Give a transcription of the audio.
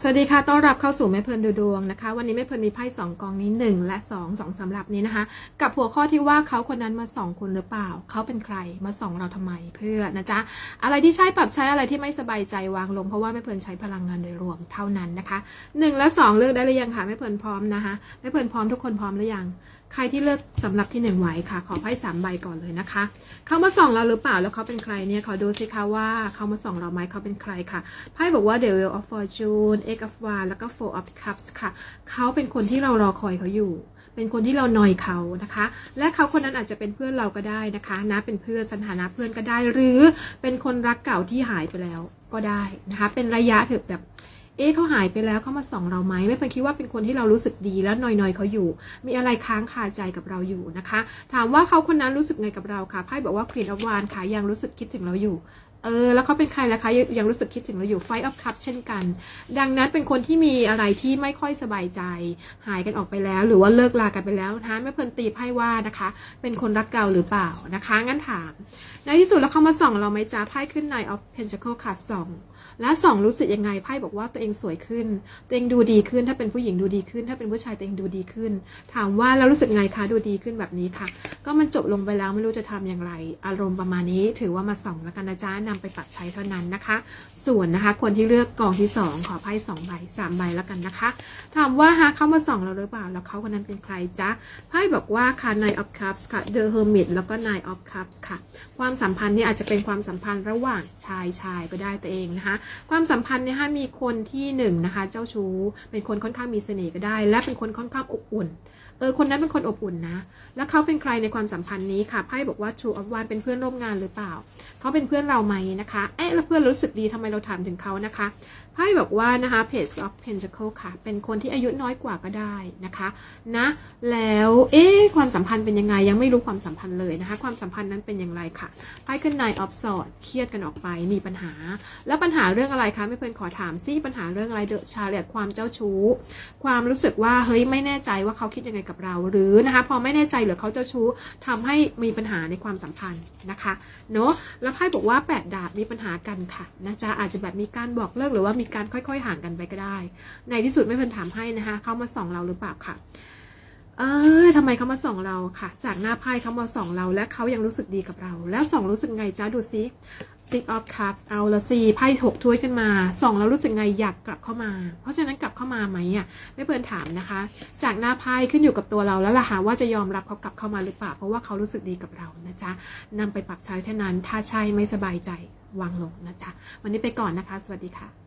สวัสดีค่ะ ต้อนรับเข้าสู่แม่เพลินดูดวงนะคะ วันนี้แม่เพลินมีไพ่สองกองนี้หนึ่งและสองสองสำหรับนี้นะคะ กับหัวข้อที่ว่าเขาคนนั้นมาส่องคนหรือเปล่า เขาเป็นใครมาส่องเราทำไมเพื่อนะจ๊ะ อะไรที่ใช่ปรับใช้อะไรที่ไม่สบายใจวางลงเพราะว่าแม่เพลินใช้พลังงานโดยรวมเท่านั้นนะคะหนึ่งและสองเลือกได้หรือยังคะแม่เพลินพร้อมนะคะแม่เพลินพร้อมทุกคนพร้อมหรือยังใครที่เลือกสำหรับที่หนึ่งไหวค่ะ ขอไพ่สามใบก่อนเลยนะคะ เขามาส่องเราหรือเปล่าแล้วเขาเป็นใครเนี่ยขอดูสิคะว่าเขามาส่องเราไหมเขาเป็นใครค่ะไพ่บอกว่า The Wheel of Fortune Eight of Wands แล้วก็ Four of Cups ค่ะ เขาเป็นคนที่เรารอคอยเขาอยู่ เป็นคนที่เรานอยเขานะคะ และเขาคนนั้นอาจจะเป็นเพื่อนเราก็ได้นะคะนะเป็นเพื่อนสถานะเพื่อนก็ได้ หรือเป็นคนรักเก่าที่หายไปแล้วก็ได้นะคะ เป็นระยะถอะแบบ เอ๊ะเขาหายไปแล้วเขามาส่องเราไหมไม่เป็นคิดว่าเป็นคนที่เรารู้สึกดีแล้วนอยๆเขาอยู่ มีอะไรค้างคาใจกับเราอยู่นะคะ ถามว่าเขาคนนั้นรู้สึกไงกับเราคะไพ่บอกว่าควีนอวานค่ะยังรู้สึกคิดถึงเราอยู่ เออแล้วเขาเป็นใครล่ะคะยังยังรู้สึกคิดถึงเราอยู่ Fight of Cups เช่นกัน ดังนั้นเป็นคนที่มีอะไรที่ไม่ค่อยสบายใจ หายกันออกไปแล้ว หรือว่าเลิกลากันไปแล้วนะคะไม่เพลินตีไพ่ว่านะคะ เป็นคนรักเก่าหรือเปล่านะคะ งั้นถาม ในที่สุดแล้วเขามาส่องเราไหมจ๊ะไพ่ขึ้นใน of Pentacle ค่ะส่องและส่องรู้สึกยังไงไพ่บอกว่าตัวเองสวยขึ้น ตัวเองดูดีขึ้นถ้าเป็นผู้หญิงดูดีขึ้น ถ้าเป็นผู้ชายตัวเองดูดีขึ้น ถามว่าแล้วรู้สึกไงคะดูดีขึ้นแบบนี้ค่ะ ก็มันจบลงไปแล้วไม่รู้จะทำอย่างไร อารมณ์ประมาณนี้ถือว่ามาส่องแล้วกันนะจ๊ะนำไปปรับใช้เท่านั้นนะคะ ส่วนนะคะ คนที่เลือกกองที่สองขอไพ่สองใบสามใบแล้วกันนะคะ ถามว่าฮะเขามาส่องเราหรือเปล่า แล้วเขาคนนั้นเป็นใครจ๊ะไพ่บอกว่าค่ะ Nine of Cups ค่ะ The Hermit แล้วก็ Nine of Cups ค่ะ ความสัมพันธ์นี่อาจจะเป็นความสัมพันธ์ระหว่างชายชายก็ได้ตัวเองนะคะ ความสัมพันธ์เนี่ยให้มีคนที่หนึ่งนะคะ เจ้าชู้เป็นคนค่อนข้างมีเสน่ห์ก็ได้ และเป็นคนค่อนข้างอบอุ่นเออคนนั้นเป็นคนอบอุ่นนะ แล้วเขาเป็นใครในความสัมพันธ์นี้ค่ะไพ่บอกว่า True of One เป็นเพื่อนร่วมงานหรือเปล่า เขาเป็นเพื่อนเราไหมนะคะเอ๊ะแล้วเพื่อนรู้สึกดีทำไมเราถามถึงเขานะคะไพ่บอกว่านะคะ Page of Pentacle ค่ะ เป็นคนที่อายุน้อยกว่าก็ได้นะคะนะแล้วเอ๊ะความสัมพันธ์เป็นยังไงยังไม่รู้ความสัมพันธ์เลยนะคะ ความสัมพันธ์นั้นเป็นอย่างไรค่ะไพ่ขึ้น Nine of Swords เครียดกันออกไปมีปัญหา แล้วปัญหาเรื่องอะไรคะไม่เพื่อนขอถามซิปัญหาเรื่องอะไรเดอะชาเลตความเจ้าชู้ ความรู้สึกว่าเฮ้ยไม่แน่ใจว่าเขาคิดยังไงกับเราหรือนะคะพอไม่แน่ใจหรือเขาเจ้าชู้ทำให้มีปัญหาในความสัมพันธ์นะคะเนอะแล้วไพ่บอกว่าแดาบมีปัญหากันค่ะนะจ๊ะอาจจะแบบมีการบอกเลิกหรือว่ามีการค่อยๆ ห่างกันไปก็ได้ ในที่สุดไม่เพิ่นถามให้นะคะ เข้ามาส่องเราหรือเปล่าค่ะ เออทำไมเขามาส่องเราค่ะ จากหน้าไพ่เขามาส่องเรา และเขายังรู้สึกดีกับเรา แล้วส่องรู้สึกไงจ้าดูซิ Six of Cups เอาละสิไพ่ถกถ้วยขึ้นมาส่องแล้วรู้สึกไงอยากกลับเข้ามา เพราะฉะนั้นกลับเข้ามาไหมอะไม่เพิ่นถามนะคะ จากหน้าไพ่ขึ้นอยู่กับตัวเราแล้วล่ะค่ะว่าจะยอมรับเขากลับเข้ามาหรือเปล่าเพราะว่าเขารู้สึกดีกับเรานะจ๊ะนำไปปรับใช้เท่านั้นถ้าใช่ไม่สบายใจวางลงนะจ๊ะวันนี้ไปก่อนนะคะ สวัสดีค่ะ